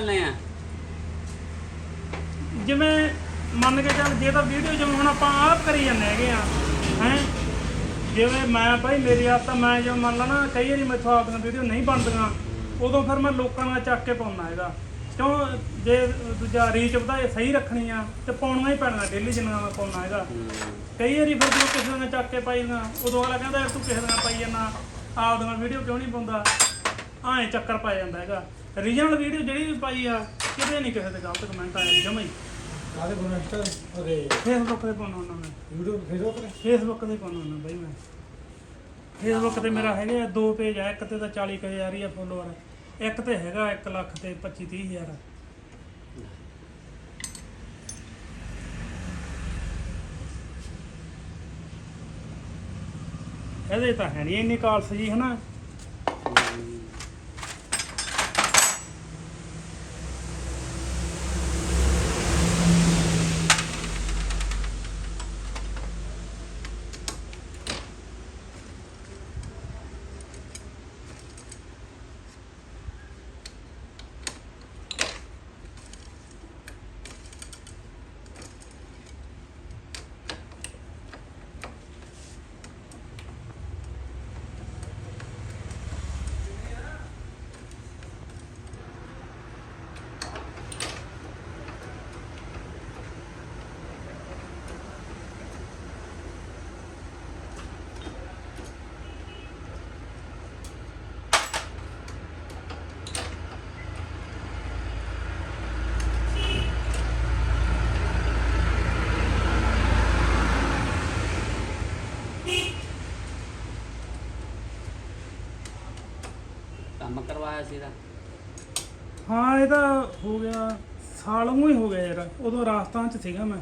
ਚੱਲਨੇ ਆ? ਜਿਵੇਂ ਮੰਨ ਕੇ ਚੱਲ ਜੇ ਤਾਂ ਵੀਡੀਓ ਜਿਵੇਂ ਹੁਣ ਆਪਾਂ ਆਪ ਕਰੀ ਜਾਂਦੇ ਹੈਗੇ ਆ, ਹੈ? ਜਿਵੇਂ ਮੈਂ ਭਾਈ ਮੇਰੀ ਆਪ ਤਾਂ ਮੈਂ ਜਿਵੇਂ ਮੰਨ ਲਾ ਨਾ ਕਈ ਵਾਰੀ ਮੈਥੋਂ ਆਪਦੀਆਂ ਵੀਡੀਓ ਨਹੀਂ ਬਣਦੀਆਂ, ਉਦੋਂ ਫਿਰ ਮੈਂ ਲੋਕਾਂ ਨਾਲ ਚੱਕ ਕੇ ਪਾਉਣਾ ਹੈਗਾ ਕਿਉਂ ਜੇ ਦੂਜਾ ਰੀਚ ਵਧਾਏ, ਸਹੀ ਰੱਖਣੀ ਆ, ਤੇ ਪਾਉਣਾ ਹੀ ਪੈਣਾ ਡੇਲੀ ਜਿੰਨਾ ਮੈਂ ਪਾਉਣਾ ਹੈਗਾ ਕਈ ਵਾਰੀ ਫਿਰ ਜਦੋਂ ਕਿਸੇ ਨਾਲ ਚੱਕ ਕੇ ਪਾਈ ਨਾ ਉਦੋਂ ਅਗਲਾ ਕਹਿੰਦਾ, ਯਾਰ ਤੂੰ ਕਿਸੇ ਨਾਲ ਪਾਈ ਜਾਂਦਾ ਆਪ ਆਪਦੀਆਂ ਵੀਡੀਓ ਕਿਉਂ ਨਹੀਂ ਪਾਉਂਦਾ? ਐਂ ਚੱਕਰ ਪੈ ਜਾਂਦਾ ਹੈਗਾ। ਰੀਜਨਲ ਵੀਡੀਓ ਜਿਹੜੀ ਵੀ ਪਾਈ ਆ ਕਿਤੇ ਨਹੀਂ ਕਿਸੇ ਤੇ ਗਲਤ ਕਮੈਂਟ ਆਇਆ ਜਮਾ ਹੀ। ਕਾਦੇ ਕੋਨੈਕਟ ਅਰੇ ਫੇਸਬੁੱਕ ਤੇ ਪਾਉਣਾ ਹੁੰਦਾ ਮੈਂ YouTube ਫੇਸਬੁੱਕ ਤੇ? ਫੇਸਬੁੱਕ ਤੇ ਪਾਉਣਾ ਹੁੰਦਾ ਬਾਈ ਮੈਂ। ਫੇਸਬੁੱਕ ਤੇ ਮੇਰਾ ਹੈਗੇ ਆ ਦੋ ਪੇਜ ਆ ਇੱਕ ਤੇ ਤਾਂ 40000 ਹੀ ਆ ਫੋਲੋਅਰ ਇੱਕ ਤੇ ਹੈਗਾ 1 ਲੱਖ ਤੇ 25 30000 ਇਹਦੇ ਤਾਂ ਹੈ ਨਹੀਂ ਇੰਨੀ ਕਾਲਸ ਜੀ ਹਨਾ? ਕਰਵਾਇਆ ਸੀ ਦਾ ਹਾਂ ਇਹ ਤਾਂ ਹੋ ਗਿਆ ਸਾਲ ਨੂੰ ਹੀ ਹੋ ਗਿਆ ਯਾਰ। ਉਦੋਂ ਰਾਜਸਥਾਨ ਚ ਸੀਗਾ ਮੈਂ।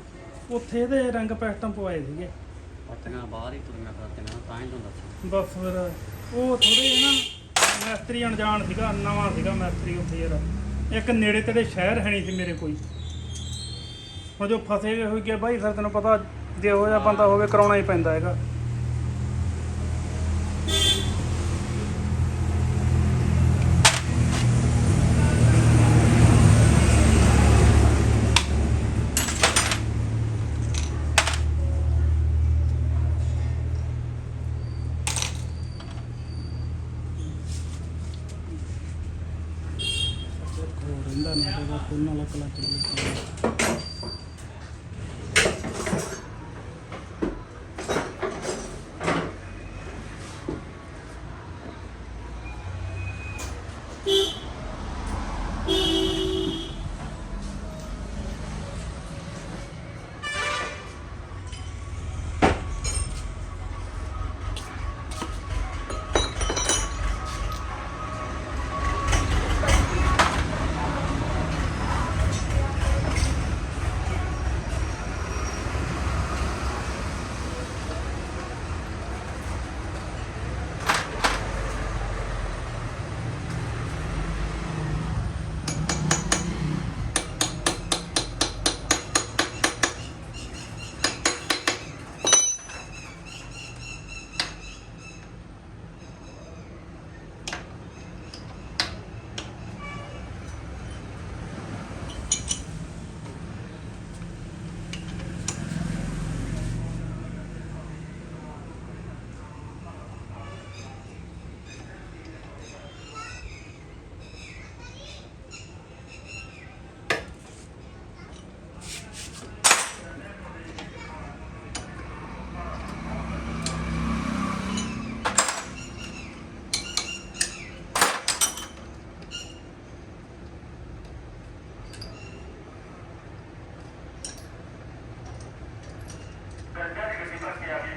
ਉੱਥੇ ਇਹਦੇ ਰੰਗ ਪੈਟਮ ਪਵਾਏ ਸੀਗੇ। ਪੱਤੀਆਂ ਬਾਹਰ ਹੀ ਤੁਰੀਆਂ ਕਰਤੀਆਂ ਤਾਂ ਹੀ ਦੱਸਾਂ। ਬਸ ਫਿਰ ਉਹ ਥੋੜੇ ਜਿਹਾ ਨਾ ਮੈਸਤਰੀ ਅਣਜਾਣ ਸੀਗਾ ਨਵਾਂ ਸੀਗਾ ਮੈਸਤਰੀ ਉੱਥੇ ਯਾਰ। ਇੱਕ ਨੇੜੇ ਤੇੜੇ ਸ਼ਹਿਰ ਹੈ ਨਹੀਂ ਸੀ ਮੇਰੇ ਕੋਈ। ਜੋ ਫਸੇ ਹੋਏ ਹੋਈ ਗਿਆ ਬਾਈ ਫਿਰ ਤੈਨੂੰ ਪਤਾ ਜੇ ਉਹ ਜਿਹਾ ਬੰਦਾ ਹੋਵੇ ਕਰਾਉਣਾ ਹੀ ਪੈਂਦਾ ਹੈਗਾ ਹੋਰ ਰਹਿੰਦਾ ਨਾ ਉਹਦਾ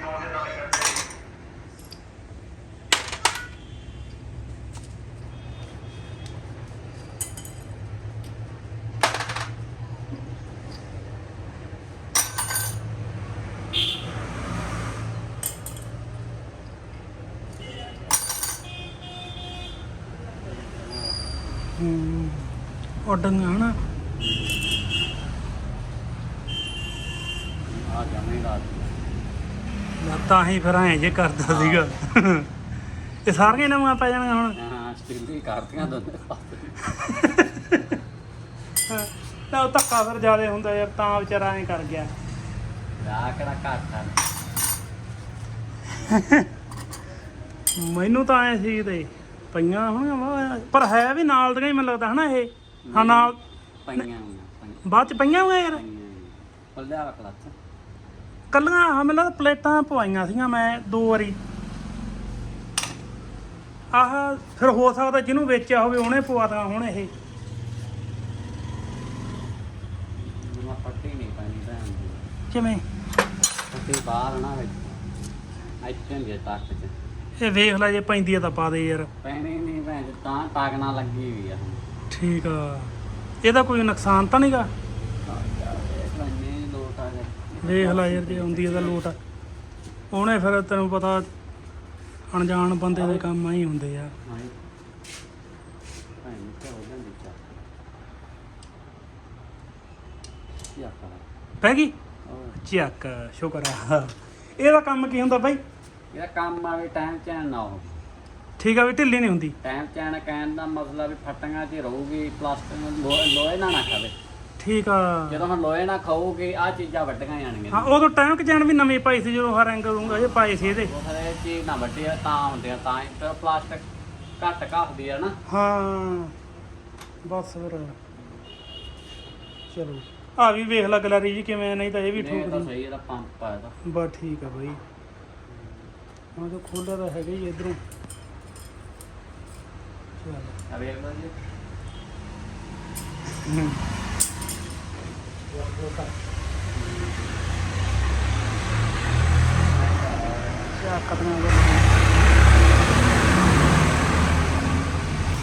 ਖੋਲਣ ਵਾਲਾ ਕਲਚ ਹੂੰ ਉੱਡਾਂਗਾ ਹਨਾ ਆ ਜਾਵੇਂ ਰਾਤ ਮੈਂ ਤਾਂ ਹੀ ਫਿਰ ਐਂ ਜੇ ਕਰਦਾ ਸੀਗਾ। ਇਹ ਸਾਰੀਆਂ ਨਵਾਂ ਪੈ ਜਾਣਗੀਆਂ ਹੁਣ। ਹਾਂ ਸਟੀਲ ਦੀ ਕਰਤੀਆਂ ਦੋਨੇ ਪਾਸੇ। ਹਾਂ, ਤਾਂ ਉਹ ਧੱਕਾ ਫਿਰ ਜ਼ਿਆਦਾ ਹੁੰਦਾ ਯਾਰ ਤਾਂ ਵਿਚਾਰਾ ਐਂ ਕਰ ਗਿਆ। ਆ ਕਿਹੜਾ ਘੱਟ ਆ? ਮੈਨੂੰ ਤਾਂ ਐ ਸੀ ਤੇ ਪਈਆਂ ਹੋਣਗੀਆਂ ਵਾਹ। ਪਰ ਹੈ ਵੀ ਨਾਲ ਦੀਆਂ ਹੀ ਮੈਨੂੰ ਲੱਗਦਾ ਹਨਾ ਇਹ? ਹਾਂ। ਨਾਲ ਪਈਆਂ ਹੋਈਆਂ ਪਈਆਂ। ਬਾਅਦ ਚ ਪਈਆਂ ਹੋਈਆਂ ਯਾਰ? ਪੱਲਿਆ ਕੱਲੀਆਂ ਹਾਂ ਮੈਨੂੰ ਲੱਗਦਾ ਪਲੇਟਾਂ ਪਵਾਈਆਂ ਸੀਗੀਆਂ ਮੈਂ ਦੋ ਵਾਰੀ। ਆਹ ਫਿਰ ਹੋ ਸਕਦਾ ਜਿਹਨੂੰ ਵੇਚਿਆ ਹੋਵੇ ਉਹਨੇ ਪਵਾਤਾ ਹੁਣ ਇਹ। ਮੈਂ ਪੱਟੀ ਨਹੀਂ ਪਾਣੀ ਭੈਣ ਦੀ ਕਿਵੇਂ? ਪੱਟੀ ਬਾਹਰ ਨਾ ਵਿੱਚ। ਇੱਥੇ ਹੈ ਟੱਕ ਚ। ਇਹ ਵੇਖ ਲੈ ਜੇ ਪੈਂਦੀ ਆ ਤਾਂ ਪਾ ਦੇ ਯਾਰ। ਪੈਣੀ ਨਹੀਂ ਭੈਣ ਚੋ, ਤਾਂ ਨਾਲ ਲੱਗੀ ਹੋਈ ਆ। ਹੁਣ ਠੀਕ ਆ। ਇਹਦਾ ਕੋਈ ਨੁਕਸਾਨ ਤਾਂ ਨਹੀਂਗਾ ਵੇਖ ਲੈ ਯਾਰ, ਜੇ ਆਉਂਦੀ ਇਹਦਾ ਲੋਟ ਉਹਨੇ ਫਿਰ ਤੈਨੂੰ ਪਤਾ, ਅਣਜਾਣ ਬੰਦੇ ਦੇ ਕੰਮ ਆਈ ਹੁੰਦੇ ਆ। ਪੈ ਗਈ? ਉਹ ਚੱਕ, ਸ਼ੁਕਰ ਆ। ਇਹਦਾ ਕੰਮ ਕੀ ਹੁੰਦਾ ਬਾਈ? ਇਹਦਾ ਕੰਮ ਆਵੇ ਟਾਈਮ ਚੈਨ ਨਾ ਹੋ ਠੀਕ ਆ ਵੀ ਢਿੱਲੀ ਨਹੀਂ ਹੁੰਦੀ। ਟਾਈਮ ਚੈਨ ਕਹਿਣ ਦਾ ਮਤਲਬ ਵੀ ਫਟੀਆਂ 'ਚ ਹੀ ਰਹੂਗੀ ਪਲਾਸਟਿਕ ਲੋਹੇ ਨਾਲ ਨਾ ਖਾਵੇ। ਠੀਕ ਆ। ਜਦੋਂ ਹੁਣ ਲੋਹੇ ਨਾਲ ਖਾਓਗੇ ਆ ਚੀਜ਼ਾਂ ਵੱਡੀਆਂ ਜਾਣਗੀਆਂ। ਹਾਂ ਉਦੋਂ ਟਾਈਮ ਕਿ ਜਾਣ ਵੀ ਨਵੀਂ ਪਾਈ ਸੀ ਜਦੋਂ ਹਰ ਐਂਗਲ ਦੂੰਗਾ ਇਹ ਪਾਏ ਸੀ ਇਹਦੇ। ਉਹ ਹਰੇ ਚੀਜ਼ ਨਾ ਵੱਡੀ ਆ ਤਾਂ ਹੁੰਦੇ ਆ ਤਾਂ ਹੀ ਫਿਰ ਪਲਾਸਟਿਕ ਘੱਟ ਘਾਖਦੀ ਆ ਨਾ। ਹਾਂ ਬਸ ਫਿਰ। ਚਲੋ ਆ ਵੀ ਵੇਖ ਲੈ ਗਲਰੀ ਜੀ ਕਿਵੇਂ ਆ, ਨਹੀਂ ਤਾਂ ਇਹ ਵੀ ਇਹ ਤਾਂ ਠੋਕਦੀ ਸਹੀ ਇਹਦਾ ਪੰਪ ਆ ਇਹਦਾ। ਬਸ ਠੀਕ ਆ ਬਾਈ। ਖੋਲਿਆ ਤਾਂ ਹੈਗਾ ਹੀ ਇਧਰੋਂ ਚਲੋ ਆ ਵੇਖ ਲਓ ਜੀ ਚੱਕ ਆਪਣਾ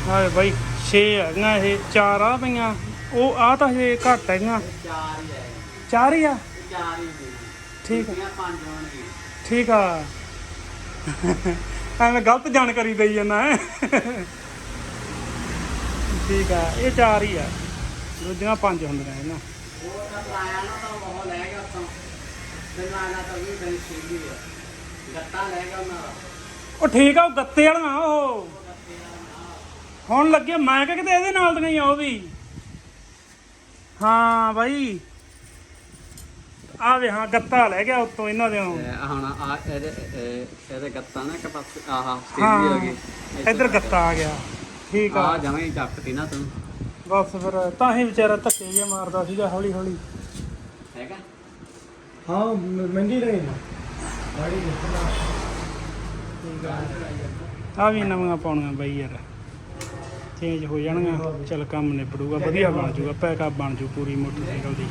ਹਾਏ ਬਾਈ 6 ਹੈਗੀਆਂ ਇਹ ਚਾਰ ਆ ਪਈਆਂ। ਉਹ ਆ ਤਾਂ ਹਜੇ ਘੱਟ ਹੈਗੀਆਂ ਚਾਰ ਹੀ ਹੈ ਚਾਰ ਹੀ ਆ? ਇਹ ਚਾਰ ਹੀ ਨੇ ਠੀਕ ਆ। ਇਹ ਪੰਜ ਹੋਣਗੇ। ਠੀਕ ਆ। ਐਵੇਂ ਗਲਤ ਜਾਣਕਾਰੀ ਦੇਈ ਜਾਂਦਾ ਹੈ। ਠੀਕ ਆ ਇਹ ਚਾਰ ਹੀ ਆ। ਦੂਜੀਆਂ ਪੰਜ ਹੁੰਦੀਆਂ ਇਹਨਾਂ ਉਹ ਤਾਂ ਨਾ ਤਾਂ ਉਹ ਲੈ ਗਿਆ ਉੱਥੋਂ ਫਿਰ ਮੈਂ ਨਾ। ਤਾਂ ਵੀ ਬੜੀ ਸੀਗੀ ਆ ਗੱਤਾ ਲੈ ਗਿਆ ਉਹਨਾਂ ਦਾ ਉਹ ਠੀਕ ਆ ਉਹ ਗੱਤੇ ਵਾਲੀਆਂ ਉਹ। ਹੁਣ ਲੱਗੇ ਮੈਂ ਕਿਹਾ ਕਿਤੇ ਇਹਦੇ ਨਾਲ ਦੀਆਂ ਹੀ ਆ ਉਹ ਵੀ। ਹਾਂ ਬਾਈ। ਆ ਵੇ ਹਾਂ ਗੱਤਾ ਲੈ ਗਿਆ ਉੱਤੋਂ ਇਹਨਾਂ ਦੇ ਤੇ ਹੁਣ ਆ ਇਹਦੇ ਇਹ- ਇਹਦੇ ਗੱਤਾ ਨਾ ਇੱਕ ਪਾਸੇ ਆਹਾ ਹਾਂ ਸਟੀਲ ਹੋ ਗਈ। ਇੱਧਰ ਗੱਤਾ ਆ ਗਿਆ। ਠੀਕ ਆ। ਆ ਜਾਵੇਂ ਹੀ ਤੇ ਨਾ ਤੂੰ। ਬਸ ਫਿਰ ਤਾਂ ਹੀ ਵਿਚਾਰਾ ਧੱਕੇ ਜੇ ਮਾਰਦਾ ਸੀਗਾ ਹੌਲੀ ਹੌਲੀ। ਹੈਗਾ? ਹਾਂ ਮ- ਮਹਿੰਗੀ ਲਈ ਦੇਖਣਾ ਠੀਕ ਆ। ਆ ਵੀ ਨਵੀਆਂ ਪਾਉਣੀਆਂ ਬਈ ਯਾਰ। ਚੇਂਜ ਹੋ ਜਾਣਗੀਆਂ। ਚਲ ਕੰਮ ਨਿਬੜੂਗਾ ਵਧੀਆ ਬਣ ਜਾਊਗਾ। ਪੈਕਅਪ ਬਣ ਜੂ ਪੂਰੀ ਮੋਟਰਸਾਈਕਲ ਦੀ।